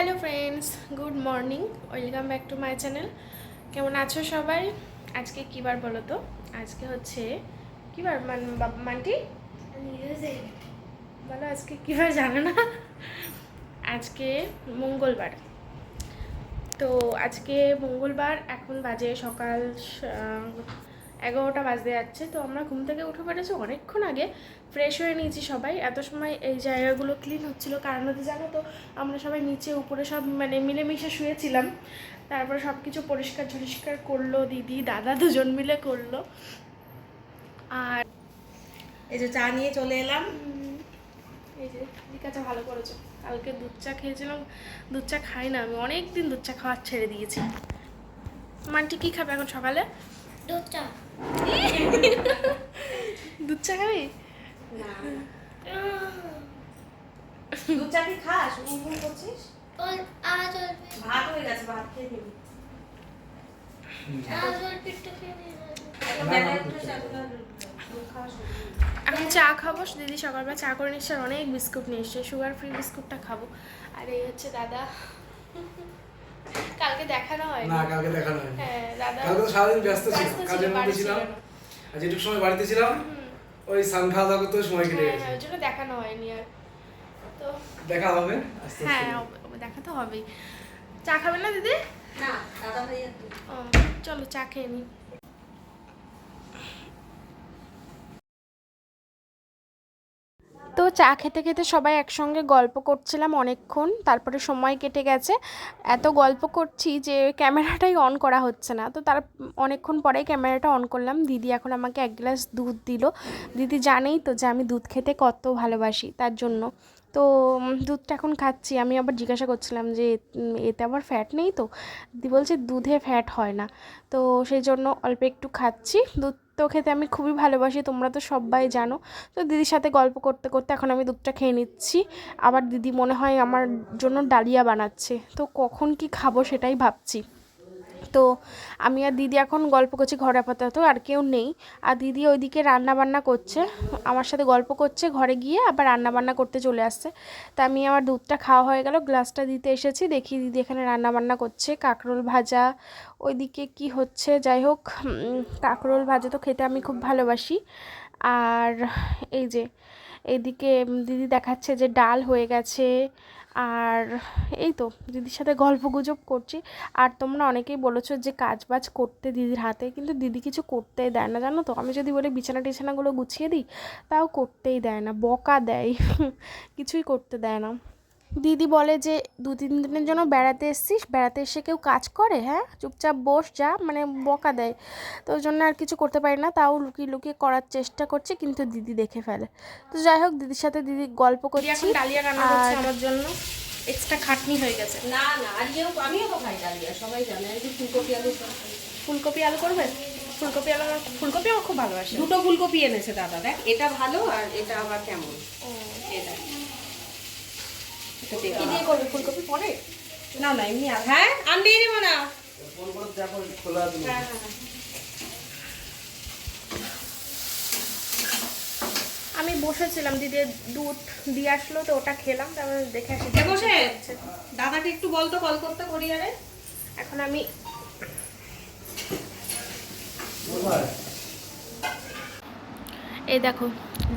Hello friends good morning welcome back to my channel কেমন আছো সবাই? আজকে কী বার বলো তো? আজকে হচ্ছে কী বার? মান মান্টি? বলো আজকে কী বার জানো না? আজকে মঙ্গলবার। তো আজকে মঙ্গলবার, এখন বাজে সকাল এগারোটা বাজতে যাচ্ছে তো আমরা ঘুম থেকে উঠে পড়েছি অনেকক্ষণ আগে। ফ্রেশ হয়ে নিয়েছি সবাই। এত সময় এই জায়গাগুলো ক্লিন হচ্ছিল কারণ হচ্ছে জানো তো আমরা সবাই নিচে উপরে সব মানে মিলেমিশে শুয়েছিলাম। তারপরে সব কিছু পরিষ্কার ঝরিষ্কার করল দিদি দাদা দুজন মিলে করল। আর এই যে চা নিয়ে চলে এলাম। এই যে দিকাচা ভালো করেছ? কালকে দুধ চা খেয়েছিলাম দুধ চা খাই না আমি অনেক দিন দুধ চা খাওয়ার ছেড়ে দিয়েছি। মানটি কি খাবে এখন সকালে? দুধ চা। দুধ চা খাবি? দুধ চা কি খাস? করছিস? ভাত হয়ে গেছে ভাত খেয়ে নিবি। এখন চা খাব দিদি সকালবেলা চা করে আর অনেক বিস্কুট নিয়ে এসছে। সুগার ফ্রি বিস্কুটটা খাব। আর এই হচ্ছে দাদা। কালকে দেখানো হয় না কালকে দেখানো হয় হ্যাঁ দাদা কালকে তো সারাদিন ব্যস্ত ছিলাম ছিল, কাজের মধ্যে ছিলাম। আর যেটুকু সময় বাড়িতে ছিলাম ওই সান খাওয়া দাওয়া করতে সময় কেটে হ্যাঁ গেছে। হ্যাঁ ওই জন্য দেখানো হয়নি আর। তো দেখা হবে? হ্যাঁ দেখা তো হবেই। চা খাবেন না দিদি? না দাদা ভাই ও চলো চা খেয়ে নিই তো চা খেতে খেতে সবাই একসঙ্গে গল্প করছিলাম অনেকক্ষণ, তারপরে সময় কেটে গেছে। এত গল্প করছি যে ক্যামেরাটাই অন করা হচ্ছে না। তো তার অনেকক্ষণ পরেই ক্যামেরাটা অন করলাম। দিদি এখন আমাকে এক গ্লাস দুধ দিল। দিদি জানেই তো যে আমি দুধ খেতে কত ভালোবাসি তার জন্য। তো দুধটা এখন খাচ্ছি। আমি আবার জিজ্ঞাসা করছিলাম যে এতে আবার ফ্যাট নেই তো? দিদি বলছে, দুধে ফ্যাট হয় না। তো সেই জন্য অল্প একটু খাচ্ছি। দুধ তো খেতে আমি খুবই ভালোবাসি, তোমরা তো সবাই জানো। তো দিদির সাথে গল্প করতে করতে এখন আমি দুধটা খেয়ে নিচ্ছি। আবার দিদি মনে হয় আমার জন্য ডালিয়া বানাচ্ছে। তো কখন কি খাব সেটাই ভাবছি। তো আমি আর দিদি এখন গল্প করছি ঘরে আপাতত আর কেউ নেই। আর দিদি ওইদিকে রান্নাবান্না করছে আমার সাথে গল্প করছে ঘরে গিয়ে আবার রান্নাবান্না করতে চলে আসছে। তা আমি আমার দুধটা খাওয়া হয়ে গেল গ্লাসটা দিতে এসেছি দেখি দিদি এখানে রান্নাবান্না করছে কাঁকরোল ভাজা ওইদিকে কি হচ্ছে যাই হোক কাঁকরোল ভাজা তো খেতে আমি খুব ভালোবাসি। আর এই যে এইদিকে উম, দিদি দেখাচ্ছে যে ডাল হয়ে গেছে আর এই তো দিদির সাথে গল্প গুজব করছি। আর তোমরা অনেকেই বলেছ যে কাজ বাজ করতে দিদির হাতে, কিন্তু দিদি কিছু করতেই দেয় না, জানো তো? আমি যদি বলি বিছানা টিছানাগুলো গুছিয়ে দিই, তাও করতেই দেয় না, বকা দেয়, কিছুই করতে দেয় না। দিদি বলে যে দু তিন দিনের জন্য বেড়াতে এসছিস বেড়াতে এসে কেউ কাজ করে হ্যাঁ? চুপচাপ বস যা। মানে বকা দেয়। তো ওই জন্য আর কিছু করতে পারি না তাও লুকিয়ে লুকিয়ে করার চেষ্টা করছি কিন্তু দিদি দেখে ফেলে। তো যাই হোক দিদির সাথে দিদি গল্প করছি এখন ডালিয়া রান্না করছে আমার জন্য। এক্সট্রা খাটনি হয়ে গেছে। না না আমিও তো খাই ডালিয়া সবাই জানে। ফুলকপি আলু। ফুলকপি আলু করবে? ফুলকপি আলু ফুলকপি আমার খুব ভালোবাসে। দুটো ফুলকপি এনেছে দাদা দেখ এটা ভালো আর এটা আবার কেমন? এটা। কি দিয়ে করবে? ফুলকপি পরে? না না এমনি আর হ্যাঁ? নেব না হ্যাঁ হ্যাঁ। আমি বসেছিলাম দিদি দুধ দিয়ে আসলো তো ওটা খেলাম তারপরে দেখে আসি বসে? দাদাকে একটু বলতো কল করতে করি আরে এখন আমি এই দেখো,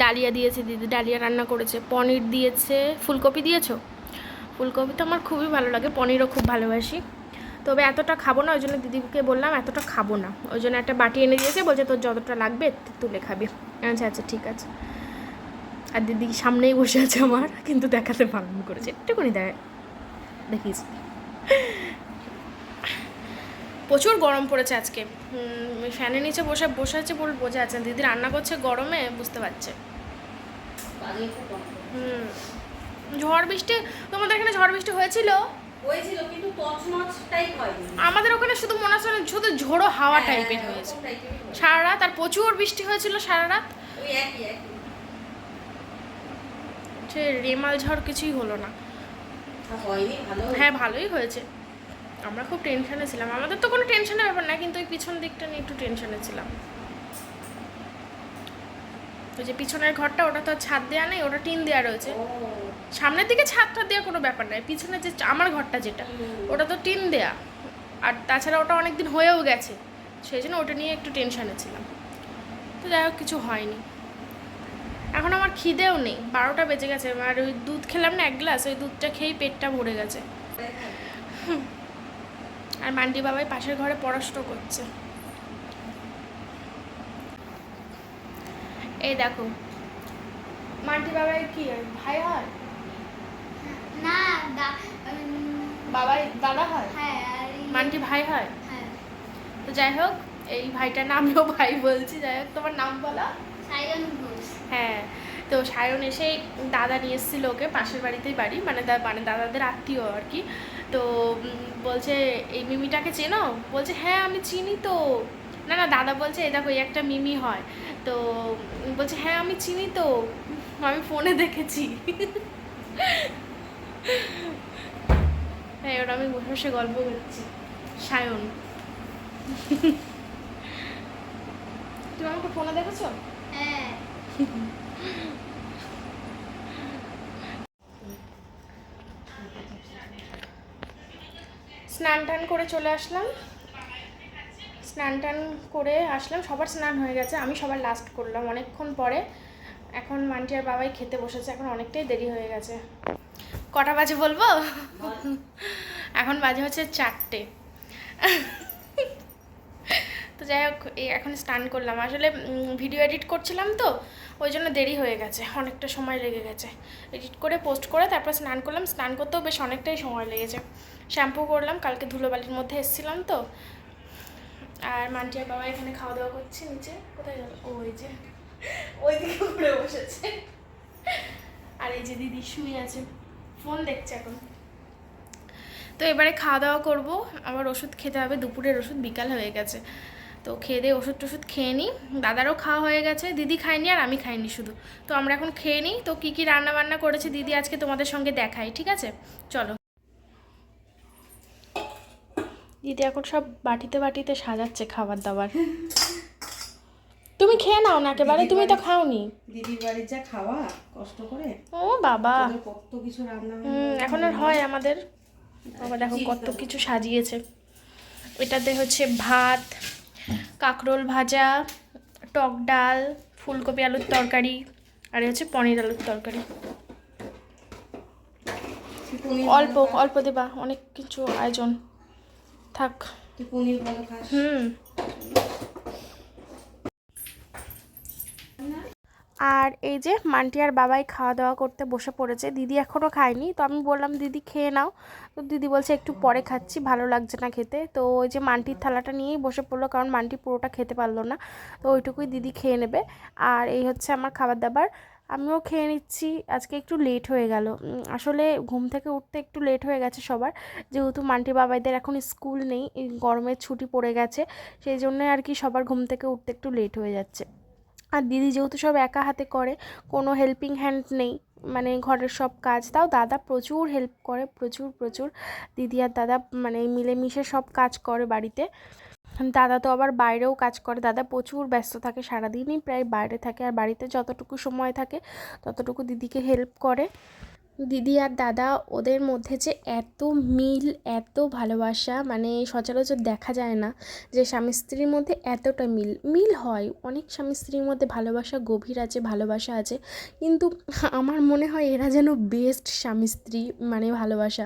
ডালিয়া দিয়েছে দিদি, ডালিয়া রান্না করেছে। পনির দিয়েছে, ফুলকপি দিয়েছ? ফুলকপি তো আমার খুবই ভালো লাগে, পনিরও খুব ভালোবাসি। তবে এতটা খাব না, ওই জন্য দিদিকে বললাম এতটা খাব না। ওই জন্য একটা বাটি এনে দিয়েছে, বলছে তোর যতটা লাগবে তুলে খাবি। আচ্ছা আচ্ছা ঠিক আছে। আর দিদি সামনেই বসে আছে আমার, কিন্তু দেখাতে বারণ করেছে। একটুখানি দেয় দেখিস। প্রচুর গরম পড়েছে আজকে। ফ্যানের নিচে বসে বসে আছে বল বোঝা যাচ্ছে। দিদি রান্না করছে গরমে বুঝতে পারছে। হুম। ঝড় বৃষ্টি তোমাদের এখানে ঝড় বৃষ্টি হয়েছিল? হয়েছিল কিন্তু তছনছ টাইপ হয়নি। আমাদের ওখানে শুধু মনে হচ্ছে শুধু ঝোড়ো হাওয়া টাইপের হ্যাঁ, হয়েছে। হয়। সারা রাত আর প্রচুর বৃষ্টি হয়েছিল সারা রাত। সে রেমাল ঝড় কিছুই হলো না। হ্যাঁ ভালোই হয়েছে। আমরা খুব টেনশনে ছিলাম। আমাদের তো কোনো টেনশনের ব্যাপার না কিন্তু ওই পিছন দিকটা নিয়ে একটু টেনশনে ছিলাম। ওই যে পিছনের ঘরটা ওটা তো আর ছাদ দেওয়া নেই ওটা টিন দেওয়া রয়েছে। সামনের দিকে ছাদটা দেওয়া কোনো ব্যাপার নয় পিছনে যে আমার ঘরটা যেটা ওটা তো টিন দেয়া। আর তাছাড়া ওটা অনেক দিন হয়েও গেছে সেই জন্য ওটা নিয়ে একটু টেনশানে ছিলাম। তো যাই হোক কিছু হয়নি। এখন আমার খিদেও নেই বারোটা বেজে গেছে আর ওই দুধ খেলাম না এক গ্লাস ওই দুধটা খেয়েই পেটটা ভরে গেছে। হুম। আর মান্ডি বাবাই পাশের ঘরে পড়াশুনো করছে। এই দেখো মান্টি বাবাই কি ভাই হয়? না বাবাই দাদা হয়? হ্যাঁ মান্টি ভাই হয়? হ্যাঁ। তো যাই হোক এই ভাইটার নামও ভাই বলছি যাই হোক তোমার নাম বলো। সায়ন ঘোষ। হ্যাঁ তো সায়ন এসে দাদা নিয়ে এসেছিল ওকে পাশের বাড়িতেই বাড়ি মানে মানে দাদাদের আত্মীয় আর কি। তো বলছে, এই মিমিটাকে চেনো? বলছে হ্যাঁ আমি চিনি তো। না না, দাদা বলছে, এই দেখো, এই একটা মিমি হয়। তো বলছে হ্যাঁ আমি চিনি তো। আমি ফোনে দেখেছি। হ্যাঁ ওটা আমি বসে বসে গল্প করছি। সায়ন। তুমি আমাকে ফোনে দেখেছ? হ্যাঁ। স্নান টান করে চলে আসলাম। স্নান টান করে আসলাম, সবার স্নান হয়ে গেছে, আমি সবার লাস্ট করলাম অনেকক্ষণ পরে। এখন মান্টি আর বাবাই খেতে বসেছে, এখন অনেকটাই দেরি হয়ে গেছে। কটা বাজে বলব? এখন বাজে হচ্ছে চারটে। তো যাই হোক এখন স্নান করলাম। আসলে ভিডিও এডিট করছিলাম তো ওই জন্য দেরি হয়ে গেছে, অনেকটা সময় লেগে গেছে। এডিট করে পোস্ট করে, তারপর স্নান করলাম। স্নান করতেও বেশ অনেকটাই সময় লেগেছে। শ্যাম্পু করলাম, কালকে ধুলোবালির মধ্যে এসেছিলাম তো। আর মান্টি আর বাবা এখানে খাওয়া দাওয়া করছে, নিচে। কোথায় গেল? ওই যে। ওই দিকে ঘুরে বসেছে। আর এই যে দিদি শুয়ে আছে। ফোন দেখছে এখন। তো এবারে খাওয়া দাওয়া করব। আবার ওষুধ খেতে হবে। দুপুরের ওষুধ বিকাল হয়ে গেছে। তো খেয়ে দিয়ে ওষুধ টষুধ খেয়ে নিই। দাদারও খাওয়া হয়ে গেছে দিদি খায়নি আর আমি খাইনি শুধু। তো আমরা এখন খেয়ে নিই। তো কী কী রান্না বান্না করেছে দিদি আজকে তোমাদের সঙ্গে দেখাই ঠিক আছে? চলো। দিদি এখন সব বাটিতে বাটিতে সাজাচ্ছে খাবার দাবার। তুমি খেয়ে নাও না একেবারে তুমি তো খাওনি। দিদির বাড়ির যা খাওয়া কষ্ট করে? ও বাবা। কত কিছু রান্না এখন আর হয় আমাদের। বাবা দেখো কত কিছু সাজিয়েছে। এটাতে হচ্ছে ভাত কাঁকরোল ভাজা টক ডাল ফুলকপি আলুর তরকারি আর হচ্ছে পনির আলুর তরকারি। অল্প অল্প দেবা অনেক কিছু আয়োজন। থাক। হুম। আর এই যে মান্টি আর বাবাই খাওয়া দাওয়া করতে বসে পড়েছে। দিদি এখনও খায়নি, তো আমি বললাম, দিদি, খেয়ে নাও। তো দিদি বলছে, একটু পরে খাচ্ছি, ভালো লাগছে না খেতে। তো ওই যে মান্টির থালাটা নিয়েই বসে পড়ল, কারণ মান্টি পুরোটা খেতে পারল না। তো ওইটুকুই দিদি খেয়ে নেবে। আর এই হচ্ছে আমার খাবার দাবার আমিও খেয়ে নিচ্ছি। আজকে একটু লেট হয়ে গেল। আসলে ঘুম থেকে উঠতে একটু লেট হয়ে গেছে সবার। যেহেতু মান্টি বাবাইদের এখন স্কুল নেই, গরমের ছুটি পড়ে গেছে, সেই জন্যই আর কি সবার ঘুম থেকে উঠতে একটু লেট হয়ে যাচ্ছে। আর দিদি যেহেতু সব একা হাতে করে, কোনো হেল্পিং হ্যান্ড নেই মানে ঘরের সব কাজ, তাও দাদা প্রচুর হেল্প করে, প্রচুর প্রচুর। দিদি আর দাদা মানে মিলেমিশে সব কাজ করে বাড়িতে। দাদা তো আবার বাইরেও কাজ করে, দাদা প্রচুর ব্যস্ত থাকে, সারাদিনই প্রায় বাইরে থাকে। আর বাড়িতে যতটুকু সময় থাকে, ততটুকু দিদিকে হেল্প করে। দিদি আর দাদা ওদের মধ্যে যে এত মিল, এত ভালোবাসা মানে সচরাচর দেখা যায় না যে স্বামী স্ত্রীর মধ্যে এতটা মিল। মিল হয়, অনেক স্বামী স্ত্রীর মধ্যে ভালোবাসা গভীর আছে, ভালোবাসা আছে, কিন্তু আমার মনে হয় এরা যেন বেস্ট স্বামী স্ত্রী মানে ভালোবাসা।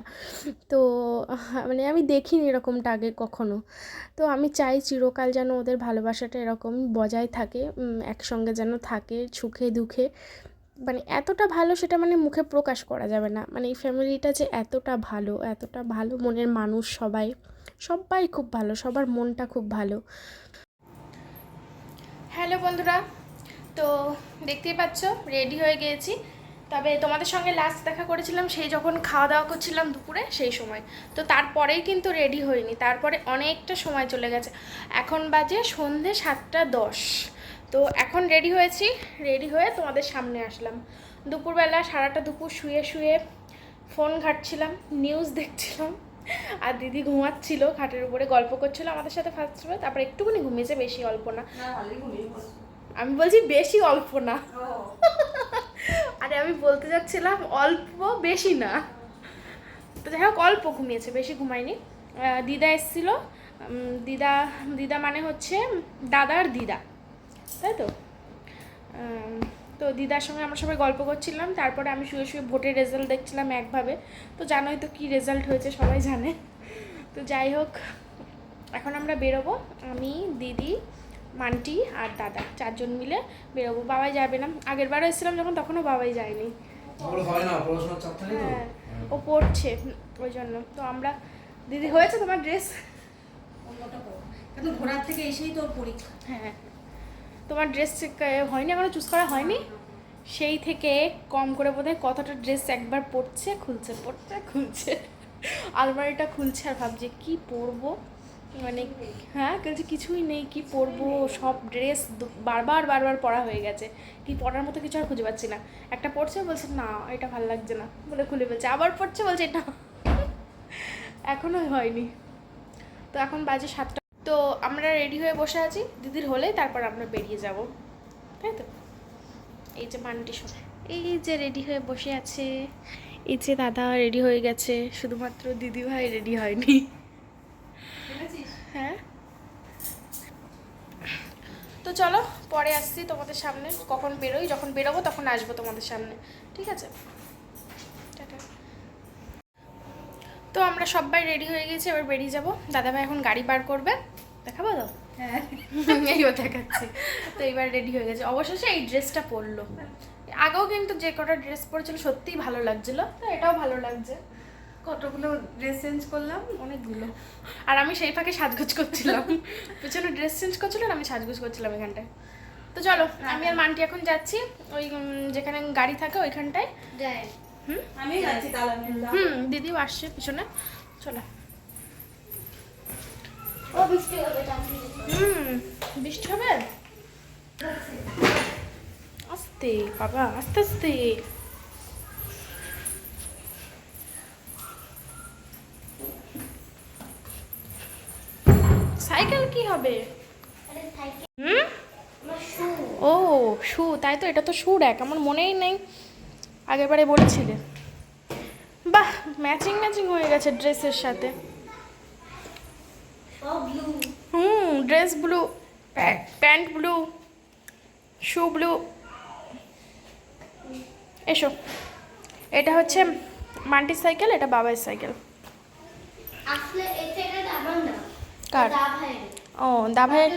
তো মানে আমি দেখিনি এরকমটা আগে কখনো। তো আমি চাই চিরকাল যেন ওদের ভালোবাসাটা এরকম বজায় থাকে একসঙ্গে যেন থাকে সুখে দুঃখে। মানে এতটা ভালো সেটা মানে মুখে প্রকাশ করা যাবে না। মানে এই ফ্যামিলিটা যে এতটা ভালো এতটা ভালো মনের মানুষ সবাই সবাই খুব ভালো, সবার মনটা খুব ভালো। হ্যালো বন্ধুরা, তো দেখতেই পাচ্ছ রেডি হয়ে গিয়েছি তবে তোমাদের সঙ্গে লাস্ট দেখা করেছিলাম, সেই যখন খাওয়া দাওয়া করছিলাম দুপুরে, সেই সময়। তো তারপরেই কিন্তু রেডি হইনি তারপরে অনেকটা সময় চলে গেছে। এখন বাজে সন্ধে সাতটা দশ। তো এখন রেডি হয়েছি রেডি হয়ে তোমাদের সামনে আসলাম। দুপুরবেলা সারাটা দুপুর শুয়ে শুয়ে ফোন ঘাটছিলাম নিউজ দেখছিলাম আর দিদি ঘুমাচ্ছিল খাটের উপরে গল্প করছিল আমাদের সাথে ফার্স্ট তারপরে একটুখানি ঘুমিয়েছে বেশি অল্প না। আমি বলছি বেশি অল্প না। আরে আমি বলতে যাচ্ছিলাম অল্প বেশি না। তো যাই হোক অল্প ঘুমিয়েছে বেশি ঘুমায়নি। দিদা এসেছিল। দিদা দিদা মানে হচ্ছে দাদার দিদা। তাই তো? তো দিদার সঙ্গে আমরা সবাই গল্প করছিলাম তারপরে আমি শুয়ে শুয়ে ভোটের রেজাল্ট দেখছিলাম একভাবে। তো জানোই তো কী রেজাল্ট হয়েছে সবাই জানে। তো যাই হোক এখন আমরা বেরোবো। আমি দিদি মান্টি আর দাদা চারজন মিলে বেরোবো। বাবাই যাবে না। আগের বারও এসেছিলাম যখন তখনও বাবাই যায়নি। হয় হ্যাঁ ও পড়ছে ওই জন্য। তো আমরা দিদি হয়েছে তোমার ড্রেস ঘোরার থেকে এসেই তোর পরীক্ষা। হ্যাঁ। তোমার ড্রেস হয়নি, এখনও চুজ করা হয়নি? সেই থেকে কম করে বোধহয় কতটা ড্রেস একবার পরছে, খুলছে পরছে, খুলছে। আলমারিটা খুলছে আর ভাবছে, কি পরবো? মানে হ্যাঁ বলছে, কিছুই নেই, কি পরবো? সব ড্রেস বারবার বারবার পরা হয়ে গেছে। কি পরার মতো কিছু আর খুঁজে পাচ্ছি না। একটা পড়ছে বলছে, না, এটা ভালো লাগছে না। বলে খুলে বলছে আবার পড়ছে বলছে, এটা এখনও হয়নি। তো এখন বাজে সাতটা তো আমরা রেডি হয়ে বসে আছি। দিদির হলেই তারপর আমরা বেরিয়ে যাব। তাই তো? এই যে মানটি সব এই যে রেডি হয়ে বসে আছে। এই যে দাদা রেডি হয়ে গেছে। শুধুমাত্র দিদি ভাই রেডি হয়নি। হ্যাঁ? তো চলো পরে আসছি তোমাদের সামনে। কখন বেরোই? যখন বেরোবো তখন আসব তোমাদের সামনে। ঠিক আছে? তো আমরা সবাই রেডি হয়ে গেছি এবার বেরিয়ে যাব। দাদাভাই এখন গাড়ি বার করবে। দেখাবো তো? হ্যাঁ। এইও দেখাচ্ছি। তো এবার রেডি হয়ে গেছে। অবশেষে এই ড্রেসটা পরলো। আগেও কিন্তু যে কটা ড্রেস পরেছিল সত্যিই ভালো লাগছিল। তো এটাও ভালো লাগছে। কতগুলো ড্রেস চেঞ্জ করলাম? অনেকগুলো। আর আমি সেই ফাঁকে সাজগোজ করছিলাম। পেছনে ড্রেস চেঞ্জ করছিল আর আমি সাজগোজ করছিলাম এখানটায়। তো চলো আমি আর মান্টি এখন যাচ্ছি। ওই যেখানে গাড়ি থাকে ওইখানটায়। আমি যাচ্ছি তাহলে হুম দিদিও আসছে পিছনে। চলো ও বৃষ্টি হবে তাড়াতাড়ি হুম বৃষ্টি হবে? আস্তে বাবা আস্তে আস্তে। সাইকেল কি হবে? হুম? ও শু তাই তো এটা তো শু র্যাক আমার মনেই নেই। আগেরবারে বলেছিলে। বাহ ম্যাচিং ম্যাচিং হয়ে গেছে ড্রেসের সাথে। হুম dress blue pant blue shoe blue এসো। এটা হচ্ছে মান্টির সাইকেল এটা বাবার সাইকেল। কার? ও দা ভাইয়ের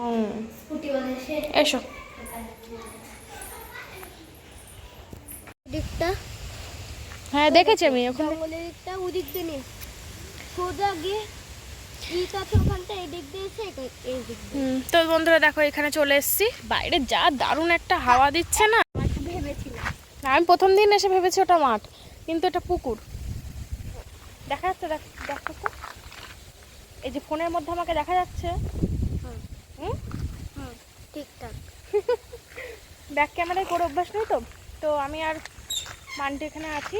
ও। এসো। দিকটা। হ্যাঁ দেখেছি আমি এখন জঙ্গলের দিকটা ওদিক দিয়ে নিয়ে। সোজা গিয়ে তো বন্ধুরা দেখো এখানে চলে এসেছি। বাইরে যা দারুণ একটা হাওয়া দিচ্ছে না। আমি প্রথম দিন এসে ভেবেছি ওটা মাঠ কিন্তু এটা পুকুর। দেখা যাচ্ছে দেখ তো। এই যে ফোনের মধ্যে আমাকে দেখা যাচ্ছে। হুম। হুম হুম ঠিকঠাক ব্যাক ক্যামেরায় করে অভ্যাস নেই তো? তো আমি আর মানটি এখানে আছি।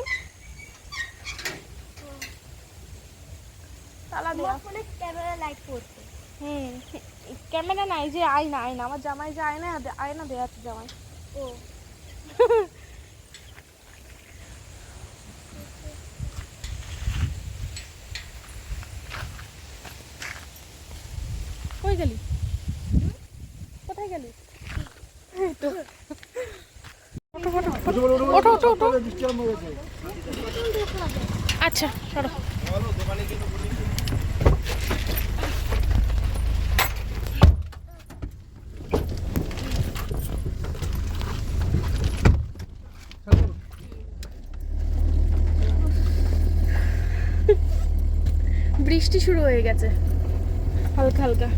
তালা দেওয়া ফোনে ক্যামেরা লাইট পড়ছে হুম ক্যামেরা নাই যে আয়না আয়না। আমার জামাই যে আয়না আয়না দেওয়া আছে জামাই। ও। কই গেলি? কোথায় গেলি? তো। ওঠো ওঠো ওঠো। ওঠো ওঠো আচ্ছা সরো। বৃষ্টি শুরু হয়ে গেছে হালকা হালকা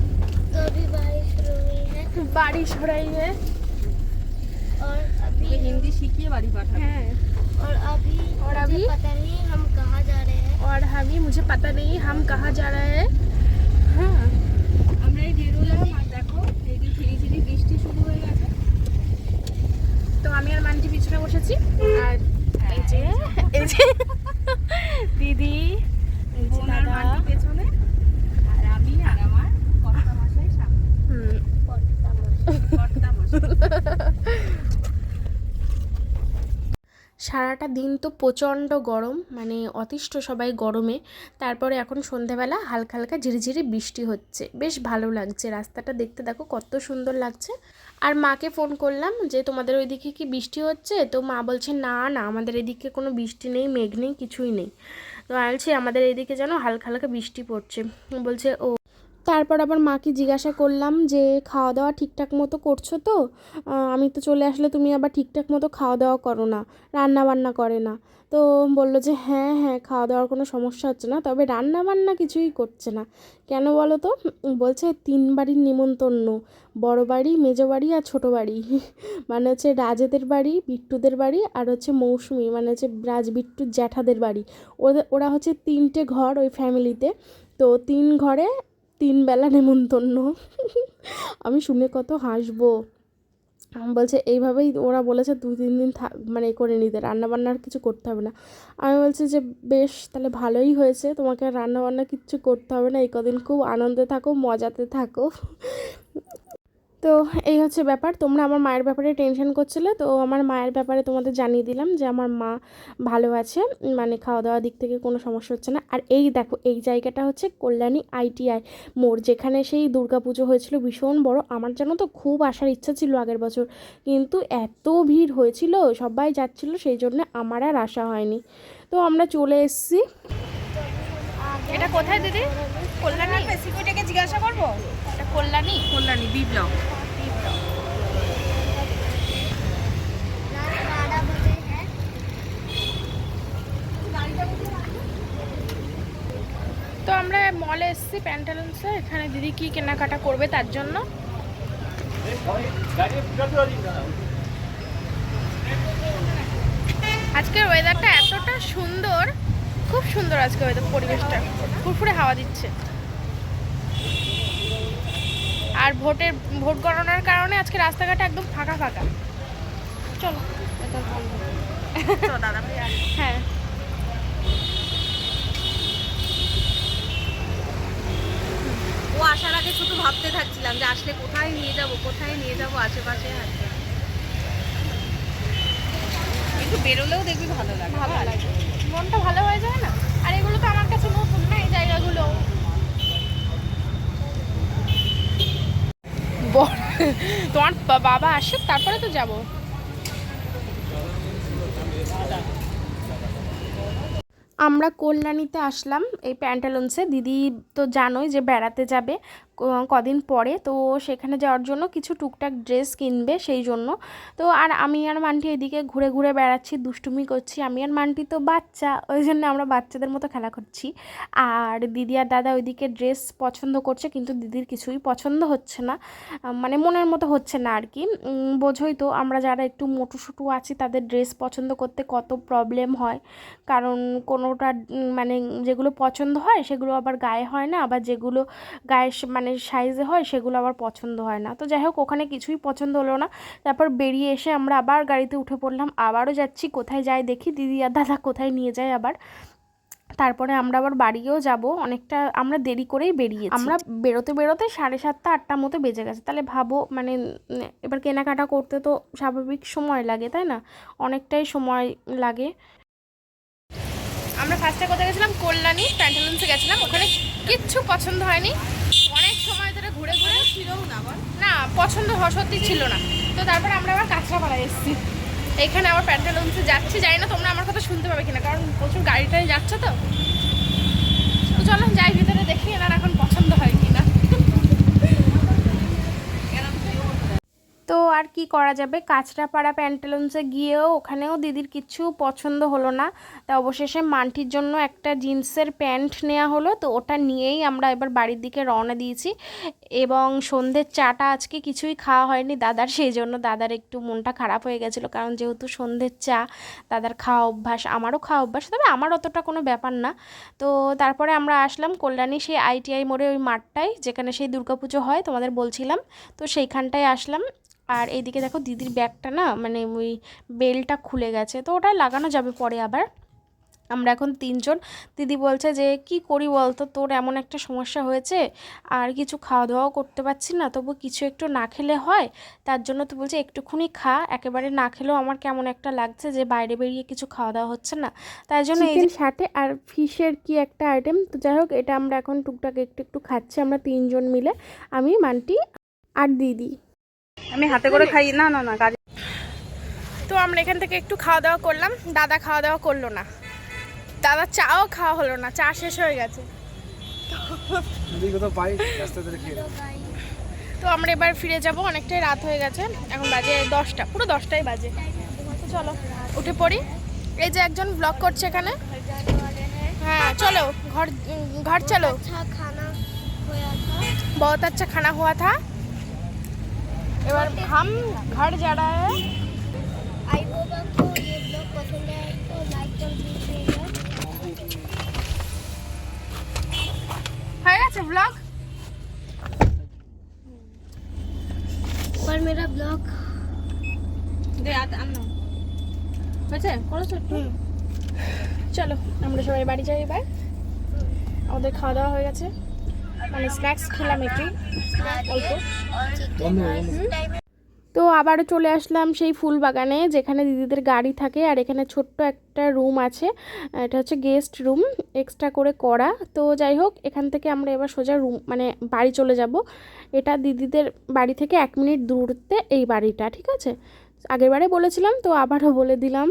तो अभी बारिश शुरू हुई है बारिश हो रही है और अभी হিন্দি শিখিয়ে বাড়ি পাঠাবো हैं और अभी और मुझे अभी? पता नहीं हम कहाँ जा रहे हैं और अभी मुझे पता नहीं हम कहाँ जा रहे हैं हाँ আমরা এই বেরোলাম আর দেখো এই যে ঝিরি ঝিরি বৃষ্টি শুরু হয়ে গেছে তো আমি আর মানটি পিছনে বসেছি আর সারাটা দিন তো প্রচণ্ড গরম মানে অতিষ্ঠ সবাই গরমে। তারপরে এখন সন্ধেবেলা হালকা হালকা ঝিরিঝিরি বৃষ্টি হচ্ছে। বেশ ভালো লাগছে রাস্তাটা দেখতে, দেখো কত সুন্দর লাগছে। আর মাকে ফোন করলাম যে, তোমাদের ওইদিকে কি বৃষ্টি হচ্ছে? তো মা বলছে, না না, আমাদের এদিকে কোনো বৃষ্টি নেই, মেঘ নেই, কিছুই নেই। তো বলছি, আমাদের এদিকে যেন হালকা হালকা বৃষ্টি পড়ছে। বলছে, ও তারপর আবার মাকে জিজ্ঞাসা করলাম যে খাওয়া দাওয়া ঠিকঠাক মতো করছ তো? আমি তো চলে আসলে তুমি আবার ঠিকঠাক মতো খাওয়া দাওয়া করো না রান্না বান্না করে না। তো বলল যে হ্যাঁ হ্যাঁ খাওয়া দাওয়ার কোনো সমস্যা হচ্ছে না, তবে রান্না বান্না কিছুই করছে না। কেন বলো তো? বলছে, তিন বাড়ির নিমন্তন্ন বড় বাড়ি, মেজো বাড়ি আর ছোটো বাড়ি। মানে হচ্ছে রাজেদের বাড়ি, বিট্টুদের বাড়ি আর হচ্ছে মৌসুমি মানে হচ্ছে রাজ বিট্টুর জ্যাঠাদের বাড়ি। ওরা হচ্ছে তিনটে ঘর ওই ফ্যামিলিতে তো তিন ঘরে তিন বেলা নেমন্তন্ন। আমি শুনে কত হাসবো। বলছে, এইভাবেই ওরা বলেছে দু, তিন দিন মানে করে নিতে রান্নাবান্নার কিছু করতে হবে না। আমি বলছি যে, বেশ, তাহলে ভালোই হয়েছে। তোমাকে রান্নাবান্না কিচ্ছু করতে হবে না। এই কদিন খুব আনন্দে থাকো, মজাতে থাকো। তো এই হচ্ছে ব্যাপার। তোমরা আমার মায়ের ব্যাপারে টেনশন করছিলে তো আমার মায়ের ব্যাপারে তোমাদের জানিয়ে দিলাম যে আমার মা ভালো আছে মানে খাওয়া দাওয়ার দিক থেকে কোনো সমস্যা হচ্ছে না। আর এই দেখো এই জায়গাটা হচ্ছে কল্যাণী আইটিআই মোড় যেখানে সেই দুর্গাপুজো হয়েছিল ভীষণ বড়। আমার যেন তো খুব আসার ইচ্ছা ছিল আগের বছর কিন্তু এত ভিড় হয়েছিল সবাই যাচ্ছিল সেই জন্য আমার আর আসা হয়নি। তো আমরা চলে এসেছি। এটা কোথায় দিদি? কল্যাণী? জিজ্ঞাসা করব? কল্যাণী? কল্যাণী বি ব্লক তো আমরা মলে এসছি প্যান্টালুন্সে এখানে দিদি কি কেনাকাটা করবে তার জন্য? আজকের ওয়েদারটা এতটা সুন্দর খুব সুন্দর আজকে ওয়েদার পরিবেশটা। ফুরফুরে হাওয়া দিচ্ছে। আর ভোটের ভোট গণনার কারণে আজকে রাস্তাঘাট একদম ফাঁকা ফাঁকা। চলো হ্যাঁ। ও আসার আগে শুধু ভাবতে থাকছিলাম যে আসলে কোথায় নিয়ে যাব কোথায় নিয়ে যাব আশেপাশে হাঁটতে একটু বেরোলেও দেখবি ভালো লাগে। ভালো লাগে। মনটা ভালো হয়ে যায় না? আর এগুলো তো আমার কাছে নতুন না এই জায়গাগুলো বর তোমার বাবা আসুক, তারপরে তো যাব। আমরা কল্যাণীতে আসলাম, এই প্যান্টালুন্সে দিদি তো জানোই যে বেড়াতে যাবে। কদিন পরে, তো সেখানে যাওয়ার জন্য কিছু টুকটাক ড্রেস কিনবে সেই জন্য। তো আর আমি আর মান্টি এদিকে ঘুরে ঘুরে বেড়াচ্ছি, দুষ্টুমি করছি। আমি আর মান্টি তো বাচ্চা, ওই জন্য আমরা বাচ্চাদের মতো খেলা করছি। আর দিদি আর দাদা ওইদিকে ড্রেস পছন্দ করছে, কিন্তু দিদির কিছুই পছন্দ হচ্ছে না। মানে মনের মতো হচ্ছে না আর কি। বোঝোই তো আমরা যারা একটু মোটু সুটু আছি, তাদের ড্রেস পছন্দ করতে কত প্রবলেম হয়। কারণ কোনোটা মানে যেগুলো পছন্দ হয়, সেগুলো আবার গায়ে হয় না। আবার যেগুলো গায়ে সে- মানে সাইজে হয় সেগুলো আবার পছন্দ হয় না। তো যাই হোক ওখানে কিছুই পছন্দ হলো না। তারপর বেরিয়ে এসে আমরা আবার গাড়িতে উঠে পড়লাম। আবারও যাচ্ছি কোথায় যাই দেখি। দিদি আর দাদা কোথায় নিয়ে যায় আবার। তারপরে আমরা আবার বাড়িও যাব। অনেকটা আমরা দেরি করেই বেরিয়েছি। আমরা বেরোতে বেরোতে সাড়ে সাতটা আটটার মতো বেজে গেছে। তাহলে ভাবো মানে এবার কেনাকাটা করতে তো স্বাভাবিক সময় লাগে তাই না? অনেকটাই সময় লাগে। আমরা ফার্স্টে কোথায় গেছিলাম? কল্যাণী প্যান্টালুন্সে গেছিলাম। ওখানে কিচ্ছু পছন্দ হয়নি। ঘুরে ঘুরে ছিল না আমার না, পছন্দ হওয়া সত্যি ছিল না। তো তারপর আমরা আবার কাঁচরাপাড়ায় এসেছি। এখানে আবার প্যান্টালুন্সে যাচ্ছি। জানি না তোমরা আমার কথা শুনতে পাবে কিনা, কারণ প্রচুর গাড়িটাই যাচ্ছে তো। তো চলো, যাই, ভিতরে দেখি এনার এখন পছন্দ হয় কিনা তো আর কি করা যাবে? কাঁচরাপাড়া প্যান্টালুন্সে গিয়েও ওখানেও দিদির কিছু পছন্দ হলো না। তা অবশেষে মান্টির জন্য একটা জিন্সের প্যান্ট নেওয়া হলো। তো ওটা নিয়েই আমরা এবার বাড়ির দিকে রওনা দিয়েছি। এবং সন্ধ্যের চাটা আজকে কিছুই খাওয়া হয়নি দাদার, সেই জন্য দাদার একটু মনটা খারাপ হয়ে গেছিল। কারণ যেহেতু সন্ধ্যের চা, দাদার খাওয়া অভ্যাস, আমারও খাওয়া অভ্যাস, তবে আমার অতটা কোনো ব্যাপার না। তো তারপরে আমরা আসলাম কল্যাণী সেই আইটিআই মোড়ে ওই মাঠটায়, যেখানে সেই দুর্গাপুজো হয় তোমাদের বলছিলাম। তো সেইখানটায় আসলাম। আর এইদিকে দেখো দিদির ব্যাগটা না মানে ওই বেলটা খুলে গেছে। তো ওটা লাগানো যাবে পরে আবার। আমরা এখন তিনজন। দিদি বলছে যে কি করি বলতো? তোর এমন একটা সমস্যা হয়েছে আর কিছু খাওয়া দাওয়াও করতে পারছি না। তবু কিছু একটু না খেলে হয়। তার জন্য তো বলছে একটুখানি খা। একেবারে না খেলেও আমার কেমন একটা লাগছে যে বাইরে বেরিয়ে কিছু খাওয়া দাওয়া হচ্ছে না। তাই জন্য এই সাথে আর ফিশের কি একটা আইটেম তো যাই হোক এটা আমরা এখন টুকটাক একটু একটু খাচ্ছি। আমরা তিনজন মিলে আমি মান্টি আর দিদি। আমি হাতে করে খাই না না না গাড়ি তো আমরা এখান থেকে একটু খাওয়া দাওয়া করলাম দাদা খাওয়া দাওয়া করলো না দাদা চাও খাওয়া হলো না চা শেষ হয়ে গেছে যদি কোথাও পাই রাস্তা ধরে খেয়ে নেবো। তো আমরা এবার ফিরে যাব অনেকটাই রাত হয়ে গেছে এখন বাজে দশটা পুরো দশটাই বাজে তো চলো উঠে পড়ি এই যে একজন ব্লগ করছে এখানে হ্যাঁ চলো ঘর ঘর চলো अच्छा खाना होया था बहुत अच्छा खाना हुआ था এবার हम घर जा रहा है आई होप आपको ये ब्लॉग पसंद आया तो लाइक कर दीजिएगा হয়ে গেছে ব্লগ और मेरा ब्लॉग দে আন না হয়েছে করেছো একটু চলো আমরা সবাই বাড়ি যাই এবার আমাদের খাওয়া দাওয়া হয়ে গেছে মানে স্ন্যাক্স খেলাম একটু অল্প। তো আবারও চলে আসলাম সেই ফুল বাগানে যেখানে দিদিদের গাড়ি থাকে আর এখানে ছোট্ট একটা রুম আছে। এটা হচ্ছে গেস্ট রুম এক্সট্রা করে করা। তো যাই হোক এখান থেকে আমরা এবার সোজা রুম মানে বাড়ি চলে যাব। এটা দিদিদের বাড়ি থেকে এক মিনিট দূরত্বে এই বাড়িটা ঠিক আছে? আগের বারে বলেছিলাম তো আবারও বলে দিলাম।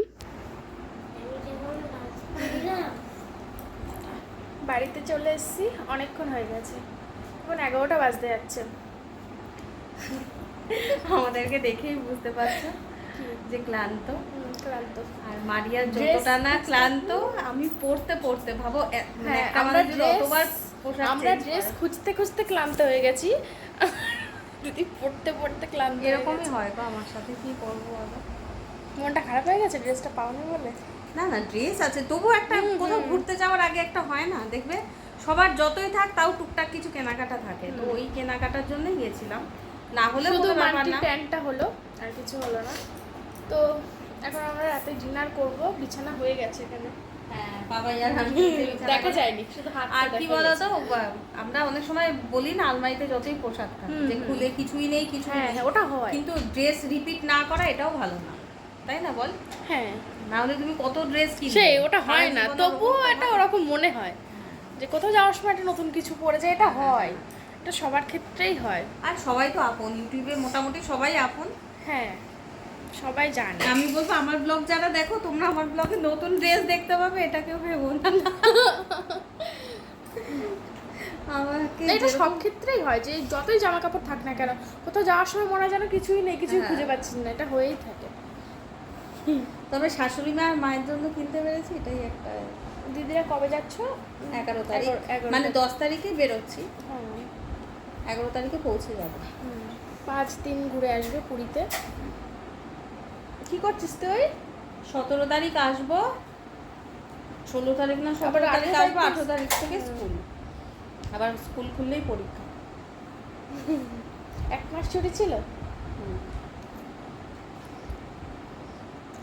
বাড়িতে চলে এসেছি অনেকক্ষণ হয়ে গেছে। এখন এগারোটা বাজতে যাচ্ছে। আমাদেরকে দেখেই বুঝতে পারছ যে ক্লান্ত। ক্লান্ত। আর মারিয়ার যতটা না ক্লান্ত আমি পড়তে পড়তে ভাবো মানে হ্যাঁ আমরা ড্রেস আমরা ড্রেস খুঁজতে খুঁজতে ক্লান্ত হয়ে গেছি। যদি পড়তে পড়তে ক্লান্ত এরকমই হয় গো আমার সাথে কি করব বলো? মনটা খারাপ হয়ে গেছে? ড্রেসটা পাওনি বলে? না না ড্রেস আছে। তবু একটা কোথাও ঘুরতে যাওয়ার আগে একটা হয় না দেখবে? সবার যতই থাক তাও টুকটাক কিছু কেনাকাটা থাকে। তো ওই কেনাকাটার জন্যই গিয়েছিলাম। না হলে শুধু মাল্টি প্যান্টটা হলো আর কিছু হলো না। তো এখন আমরা রাতে ডিনার করব। বিছানা হয়ে গেছে এখানে। হ্যাঁ দেখা যায়নি। শুধু আর কি বলতো আমরা অনেক সময় বলি না আলমারিতে যতই পোশাক থাকে যে খুলে কিছুই নেই কিছু হ্যাঁ ওটা হয়। কিন্তু ড্রেস রিপিট না করা এটাও ভালো না। তাই না বল? হ্যাঁ। না হলে তুমি কত ড্রেস কিনবে? সেই ওটা হয় না। তবুও এটা ওরকম মনে হয় যে কোথাও যাওয়ার সময় একটা নতুন কিছু পড়ে যায় এটা হয়। এটা সবার ক্ষেত্রেই হয়। আর সবাই তো আপন ইউটিউবে মোটামুটি সবাই আপন। হ্যাঁ সবাই জানে। আমি বলব আমার ব্লগ যারা দেখো তোমরা আমার ব্লগে নতুন ড্রেস দেখতে পাবে এটা কেউ ভেবো না। আমাকে এটা সব ক্ষেত্রেই হয় যে যতই জামা কাপড় থাক না কেন কোথাও যাওয়ার সময় মনে হয় যেন কিছুই নেই কিছুই হ্যাঁ। খুঁজে পাচ্ছি না এটা হয়েই থাকে। তবে শাশুড়ি মা আর মায়ের জন্য কিনতে পেরেছি এটাই একটা। দিদিরা কবে যাচ্ছ? এগারো তারিখ। মানে দশ তারিখে বেরোচ্ছি। এগারো তারিখে পৌঁছে যাব। পাঁচ দিন ঘুরে আসবে পুরীতে। কি করছিস তুই? সতেরো তারিখ আসব। ষোলো তারিখ না সতেরো তারিখ আসব আঠেরো তারিখ থেকে স্কুল। আবার স্কুল খুললেই পরীক্ষা। এক মাস ছুটি ছিল?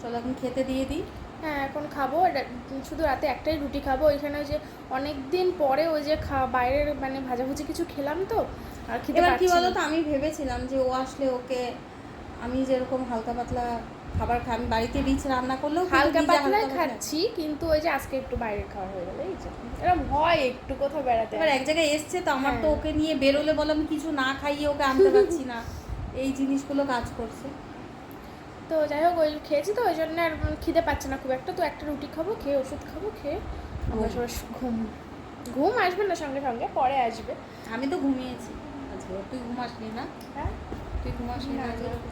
চলো এখন খেতে দিয়ে দিই। হ্যাঁ এখন খাব। এটা শুধু রাতে একটাই রুটি খাব। ওইখানে ওই যে অনেক দিন পরে ওই যে খা বাইরের মানে ভাজাভুজি কিছু খেলাম তো আর খেতে এবার কি বলো তো আমি ভেবেছিলাম যে ও আসলে ওকে আমি যেরকম হালকা পাতলা খাবার খাই আমি বাড়িতে রিচ রান্না করলেও হালকা পাতলা- খাচ্ছি কিন্তু ওই যে আজকে একটু বাইরের খাওয়া হয়ে গেল এই যে। এরকম হয় একটু কোথাও বেড়াতে। এবার এক জায়গায় এসছে তো আমার তো হ্যাঁ। ওকে নিয়ে বেরোলে বলো আমি কিছু না খাইয়ে ওকে আনতে পারছি না। এই জিনিসগুলো কাজ করছে। তো যাই হোক ওই খেয়েছি তো ওই জন্য আর খিদে পাচ্ছে না খুব একটা। তো একটা রুটি খাব খেয়ে ওষুধ খাব খেয়ে আমরা সবাই ঘুম। ঘুম আসবে না সঙ্গে সঙ্গে পরে আসবে। আমি তো ঘুমিয়েছি। আজকে তুই ঘুমাসনি না? হ্যাঁ? তুই ঘুমাসনি না?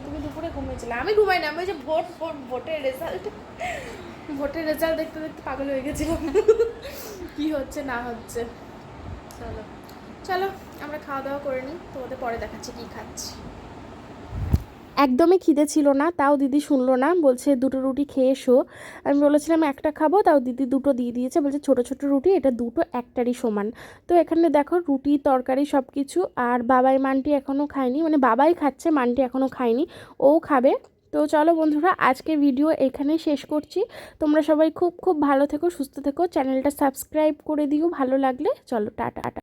তুমি দুপুরে ঘুমিয়েছিলে। আমি ঘুমাই না আমি ওই যে ভোট ভোট ভোটের রেজাল্ট ভোটের রেজাল্ট দেখতে দেখতে পাগল হয়ে গেছিলাম। কি হচ্ছে না হচ্ছে। চলো। চলো আমরা খাওয়া দাওয়া করে নিই। তোমাদের পরে দেখাচ্ছি কি খাচ্ছি। একদমই খিদে ছিল না, তাও দিদি শুনলো না, বলছে দুটো রুটি খেয়ে এসো। আমি বলেছিলাম, একটা খাব, তাও দিদি দুটো দিয়ে দিয়েছে, বলছে ছোট ছোট রুটি, এটা দুটো একটারই সমান। তো এখানে দেখো, রুটি, তরকারি সব কিছু আর বাবাই মানটি এখনও খায়নি মানে বাবাই খাচ্ছে, মানটি এখনও খায়নি, ও খাবে। তো চলো বন্ধুরা, আজকে ভিডিও এখানেই শেষ করছি। তোমরা সবাই খুব খুব ভালো থেকো, সুস্থ থেকো, চ্যানেলটা সাবস্ক্রাইব করে দিও, ভালো লাগলে। চলো টাটা।